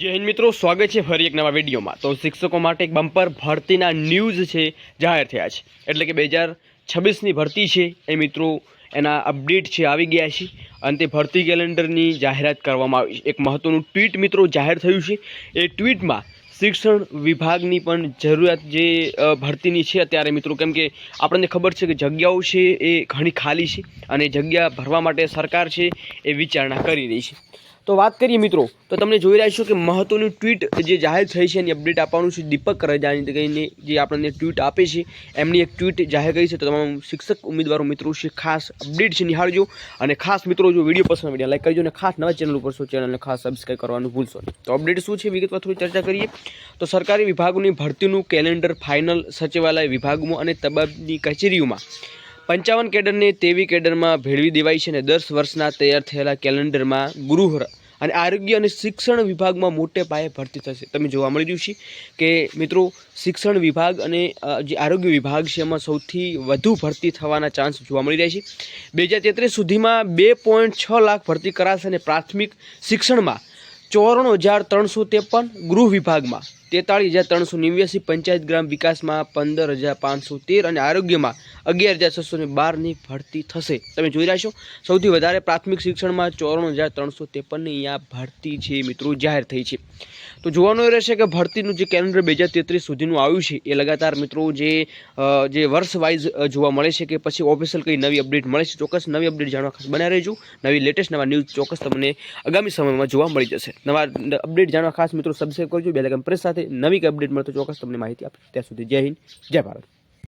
જય હિન્દ મિત્રો, સ્વાગત છે ફરી એક નવા વિડીયોમાં. તો શિક્ષકો માટે એક બમ્પર ભરતીના ન્યૂઝ છે, જાહેર થયા છે. એટલે કે બે હજાર છવ્વીસની ભરતી છે. એ મિત્રો, એના અપડેટ છે, આવી ગયા છે. અને તે ભરતી કેલેન્ડરની જાહેરાત કરવામાં આવી છે. એક મહત્ત્વનું ટ્વીટ મિત્રો જાહેર થયું છે. એ ટ્વીટમાં શિક્ષણ વિભાગની પણ જરૂરિયાત જે ભરતીની છે અત્યારે મિત્રો, કેમ કે આપણને ખબર છે કે જગ્યાઓ છે એ ઘણી ખાલી છે અને જગ્યા ભરવા માટે સરકાર છે એ વિચારણા કરી રહી છે. તો વાત કરીએ મિત્રો, તો તમને જોઈ રહ્યા છો કે મહત્વનું ટ્વીટ જે જાહેર થઈ છે એની અપડેટ આપવાનું છે દીપક રજાની કહીને જે આપણને ટ્વીટ આપે છે, એમની એક ટ્વીટ જાહેર કરી છે. તો તમામ શિક્ષક ઉમેદવારો મિત્રો છે, ખાસ અપડેટ છે નિહાળજો. અને ખાસ મિત્રો, જો વીડિયો પસંદ વીડિયો લાઈક કરજો અને ખાસ નવા ચેનલ ઉપર છો ચેનલને ખાસ સબસ્ક્રાઈબ કરવાનું ભૂલશો નહીં. તો અપડેટ શું છે? વિગતવાર થોડી ચર્ચા કરીએ. તો સરકારી વિભાગોની ભરતીનું કેલેન્ડર ફાઇનલ સચિવાલય વિભાગમાં અને તબાબની કચેરીઓમાં પંચાવન કેડરને તેવી કેડરમાં ભેળવી દેવાઈ છે અને દસ વર્ષના તૈયાર થયેલા કેલેન્ડરમાં ગૃહ અને આરોગ્ય અને શિક્ષણ વિભાગમાં મોટે પાયે ભરતી થશે. તમે જોવા મળી રહ્યું છે કે મિત્રો, શિક્ષણ વિભાગ અને જે આરોગ્ય વિભાગ છે એમાં સૌથી વધુ ભરતી થવાના ચાન્સ જોવા મળી રહ્યા છે. બે હજાર તેત્રીસ સુધીમાં બે પોઈન્ટ છ લાખ ભરતી કરાશે અને પ્રાથમિક શિક્ષણમાં ચોરાણું હજાર ત્રણસો ત્રેપન ગૃહ વિભાગમાં તેતાળીસ હજાર ત્રણસો નેવ્યાસી પંચાયત ગ્રામ વિકાસમાં પંદર હજાર પાંચસો તેર અને આરોગ્યમાં અગિયાર હજાર છસો ને બારની ભરતી થશે. તમે જોઈ રહ્યા છો, સૌથી વધારે પ્રાથમિક શિક્ષણમાં ચોરાણું હજાર ત્રણસો ત્રેપનની અહીંયા ભરતી છે મિત્રો જાહેર થઈ છે. તો જોવાનું એ રહેશે કે ભરતીનું જે કેલેન્ડર બે હજાર તેત્રીસ સુધીનું આવ્યું છે, એ લગાતાર મિત્રો જે જે વર્ષ વાઇઝ જોવા મળે છે કે પછી ઓફિશિયલ કઈ નવી અપડેટ મળે છે, ચોક્કસ નવી અપડેટ જાણવા ખાસ બન્યા રહેજો. નવી લેટેસ્ટ નવા ન્યૂઝ ચોક્કસ તમને આગામી સમયમાં જોવા મળી જશે. નવા અપડેટ જાણવા ખાસ મિત્રો સબસ્ક્રાઈબ કરજો. બે લાખ પ્રેસ સાથે નવી અપડેટ મળતો ચોક્કસ તમને માહિતી આપીશ. ત્યાં સુધી જય હિન્દ, જય ભારત.